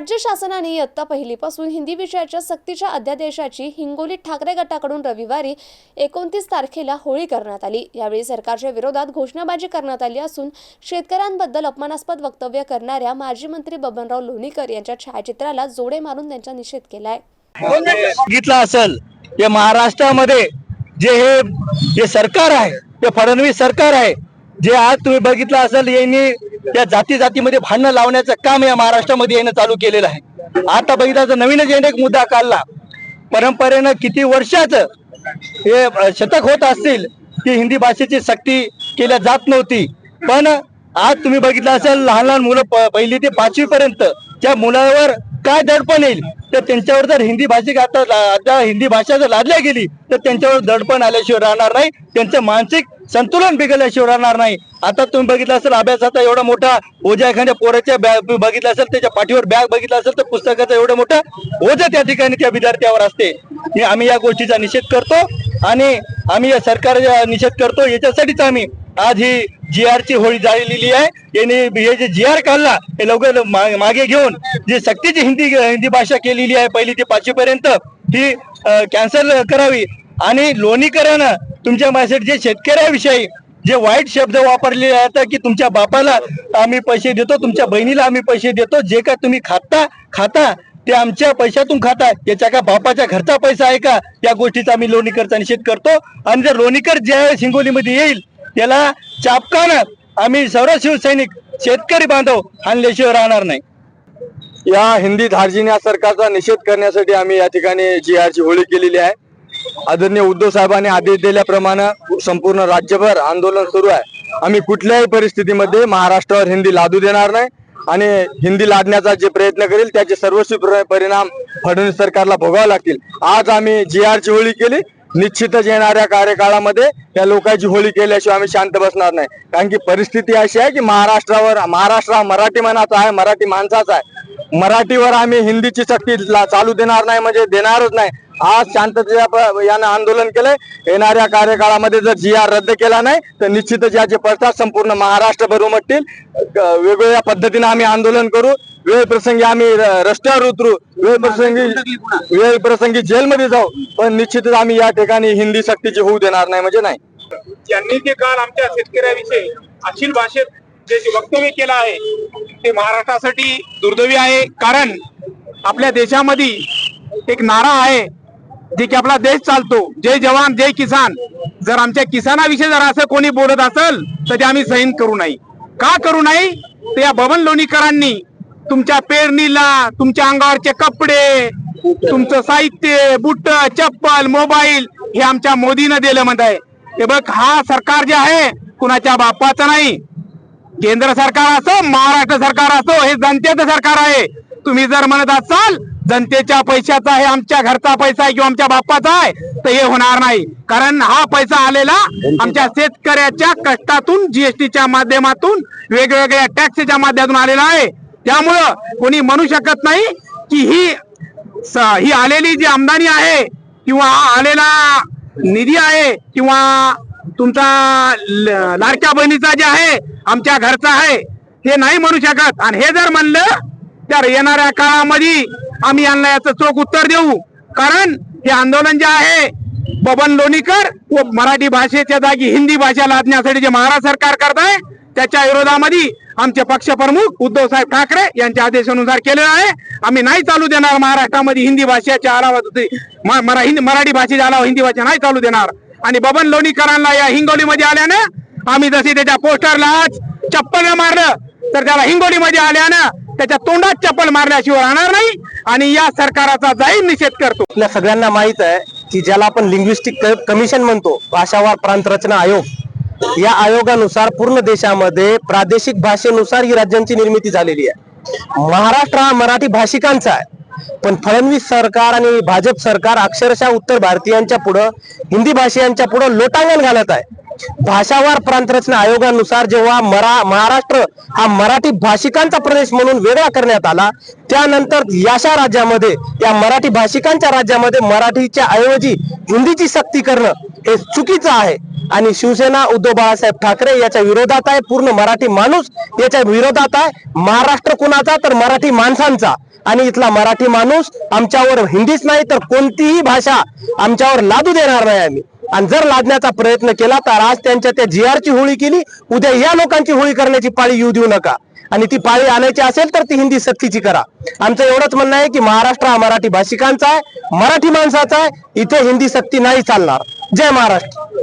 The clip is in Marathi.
राज्य शासनाने इयत्ता पहिलीपासून हिंदी विषयाच्या सक्तीच्या अध्यादेशाची हिंगोली ठाकरे गटाकडून रविवारी एकोणतीस तारखेला होळी करण्यात आली. यावेळी सरकारच्या विरोधात घोषणाबाजी करण्यात आली असून शेतकऱ्यांबद्दल अपमानास्पद वक्तव्य करणाऱ्या माजी मंत्री बबनराव लोणीकर यांच्या छायाचित्राला जोडे मारून त्यांचा निषेध केलाय. बघितलं असेल हे महाराष्ट्रामध्ये जे हे जे सरकार आहे ते फडणवीस सरकार आहे जे आज तुम्ही बघितलं असेल यांनी त्या जाती जातीमध्ये भांडणं लावण्याचं काम या महाराष्ट्रामध्ये येणं चालू केलेलं आहे. आता बघितलं नवीनच याने एक मुद्दा काढला. परंपरेनं किती वर्षाचं हे शतक होत असतील ती हिंदी भाषेची सक्ती केल्या जात नव्हती. पण आज तुम्ही बघितलं असेल लहान लहान मुलं पहिली ते पाचवी पर्यंत त्या मुलावर काय दडपण येईल? तर त्यांच्यावर जर हिंदी भाषिक आता हिंदी भाषा जर लादल्या गेली तर त्यांच्यावर दडपण आल्याशिवाय राहणार नाही. त्यांचं मानसिक संतुलन बिघडल्याशिवाय राहणार नाही. आता तुम्ही बघितलं असेल अभ्यासाचा एवढा मोठा ओझा एखाद्या पोराच्या बॅग बघितला असेल त्याच्या पाठीवर बॅग बघितलं असेल तर पुस्तकाचं एवढं मोठं ओझं त्या ठिकाणी त्या विद्यार्थ्यावर असते. हे आम्ही या गोष्टीचा निषेध करतो आणि आम्ही या सरकारचा निषेध करतो. याच्यासाठीच आम्ही आज ही जी आरची होळी झालेली आहे. यांनी हे जे जी आर काढला हे लवकर मागे घेऊन जी सक्तीची हिंदी हिंदी भाषा केलेली आहे पहिली ते पाचवी पर्यंत ही कॅन्सल करावी. आणि लोणीकरण तुमच्या माझ्यासाठी जे शेतकऱ्याविषयी जे वाईट शब्द वापरले आहेत की तुमच्या बापाला आम्ही पैसे देतो तुमच्या बहिणीला आम्ही पैसे देतो जे का तुम्ही खाता खाता ते आमच्या पैशातून खाता याच्या का बापाच्या घरचा पैसा आहे का? या गोष्टीचा आम्ही लोणीकरचा निषेध करतो. आणि जर लोणीकर ज्या हिंगोलीमध्ये येईल त्याला चापकानं आम्ही सर्व शिवसैनिक शेतकरी बांधव आणल्याशिवाय राहणार नाही. या हिंदी धार्जिन्या सरकारचा निषेध करण्यासाठी आम्ही या ठिकाणी जी आरची होळी केलेली आहे. आदरणीय उद्धव साहेबांनी आदेश दिल्याप्रमाणे संपूर्ण राज्यभर आंदोलन सुरू आहे. आम्ही कुठल्याही परिस्थितीमध्ये महाराष्ट्रावर हिंदी लादू देणार नाही आणि हिंदी लादण्याचा जे प्रयत्न करेल त्याचे सर्वस्वी परिणाम फडणवीस सरकारला भोगावे लागतील. आज आम्ही जी ची होळी केली. निश्चितच येणाऱ्या कार्यकाळामध्ये त्या लोकांची होळी केल्याशिवाय आम्ही शांत बसणार नाही. कारण की परिस्थिती अशी आहे की महाराष्ट्रावर महाराष्ट्र हा मराठी मनाचा आहे मराठी माणसाचा आहे. मराठीवर आम्ही हिंदीची सक्ती चालू देणार नाही म्हणजे देणारच नाही. आज शांततेच्या यानं आंदोलन केलंय. येणाऱ्या कार्यकाळामध्ये जर जी आर रद्द केला नाही तर निश्चितच याचे पडतात संपूर्ण महाराष्ट्रभर उमटतील. वेगवेगळ्या पद्धतीने आम्ही आंदोलन करू. वेळ प्रसंगी आम्ही रस्त्यावर उतरू. वेळ प्रसंगी वेळ प्रसंगी जेलमध्ये जाऊ. पण निश्चितच आम्ही या ठिकाणी हिंदी सक्तीची होऊ देणार नाही म्हणजे नाही. त्यांनी जे काल आमच्या शेतकऱ्याविषयी अश्लील भाषेत जे वक्तव्य केलं आहे ते महाराष्ट्रासाठी दुर्दैवी आहे. कारण आपल्या देशामध्ये एक नारा आहे जे की आपला देश चालतो. जय जवान जय किसान. जर आमच्या किसानाविषयी जर असं कोणी बोलत असेल तर ते आम्ही सहन करू नाही. का करू नाही? तर या बबन लोणीकरांनी तुमच्या पेरणीला तुमच्या अंगावरचे कपडे तुमचं साहित्य बुट चप्पल मोबाईल हे आमच्या मोदीनं दिलं म्हणत आहे हे बघ हा सरकार जे आहे कुणाच्या बापाचं नाही. केंद्र सरकार असो महाराष्ट्र सरकार असो हे जनतेचं सरकार आहे. तुम्ही जर म्हणत असाल जनतेच्या पैशाचा आहे आमच्या घरचा पैसा आहे किंवा आमच्या बाप्पाचा आहे तर हे होणार नाही. कारण हा पैसा आलेला आमच्या शेतकऱ्याच्या कष्टातून जीएसटीच्या माध्यमातून वेगवेगळ्या टॅक्सच्या माध्यमातून आलेला आहे. त्यामुळं कोणी म्हणू शकत नाही की ही ही आलेली जी आमदानी आहे किंवा हा आलेला निधी आहे किंवा तुमचा ल- लाडक्या बहिणीचा जे आहे आमच्या घरचा आहे. हे नाही म्हणू शकत. आणि हे जर म्हणलं तर येणाऱ्या काळामध्ये आम्ही यांना याचं चोख उत्तर देऊ. कारण हे आंदोलन जे आहे बबन लोणीकर व मराठी भाषेच्या जागी हिंदी भाषा लादण्यासाठी जे महाराष्ट्र सरकार करत आहे त्याच्या विरोधामध्ये आमचे पक्षप्रमुख उद्धव साहेब ठाकरे यांच्या आदेशानुसार केलेलं आहे. आम्ही नाही चालू देणार महाराष्ट्रामध्ये हिंदी भाषेच्या अलावा म- मराठी भाषेच्या अलावा हिंदी भाषा नाही चालू देणार. आणि बबन लोणीकरांना या हिंगोलीमध्ये आल्यानं आम्ही जशी त्याच्या पोस्टरला आज चप्पल मारलं तर त्याला हिंगोलीमध्ये आल्यानं त्याच्या तोंडात चप्पल मारल्याशिवाय राहणार नाही आणि या सरकाराचा जाहीर निषेध करतो. आपल्या सगळ्यांना माहीत आहे की ज्याला आपण लिंग्विस्टिक कमिशन म्हणतो भाषावार प्रांत रचना आयोग या आयोगानुसार पूर्ण देशामध्ये प्रादेशिक भाषेनुसार ही राज्यांची निर्मिती झालेली आहे. महाराष्ट्र हा मराठी भाषिकांचा आहे. पण फडणवीस सरकार आणि भाजप सरकार अक्षरशः उत्तर भारतीयांच्या पुढं हिंदी भाषियांच्या पुढं लोटांगण घालत आहे. भाषावार प्रांतरचना आयोगानुसार जेव्हा मरा महाराष्ट्र हा मराठी भाषिकांचा प्रदेश म्हणून वेगळा करण्यात आला त्यानंतर याशा राज्यामध्ये या मराठी भाषिकांच्या राज्यामध्ये मराठीच्या ऐवजी हिंदीची सक्ती करणं हे चुकीचं आहे. आणि शिवसेना उद्धव बाळासाहेब ठाकरे याच्या विरोधात आहे पूर्ण मराठी माणूस याच्या विरोधात आहे. महाराष्ट्र कुणाचा तर मराठी माणसांचा. आणि इथला मराठी माणूस आमच्यावर हिंदीच नाही तर कोणतीही भाषा आमच्यावर लादू देणार नाही आम्ही. आणि जर लादण्याचा प्रयत्न केला तर आज त्यांच्या त्या जी होळी केली उद्या या लोकांची होळी करण्याची पाळी येऊ देऊ नका. आणि ती पाळी आणायची असेल तर ती हिंदी सक्तीची करा. आमचं एवढंच म्हणणं आहे की महाराष्ट्र हा मराठी भाषिकांचा आहे मराठी माणसाचा आहे इथे हिंदी सक्ती नाही चालणार. जय महाराष्ट्र.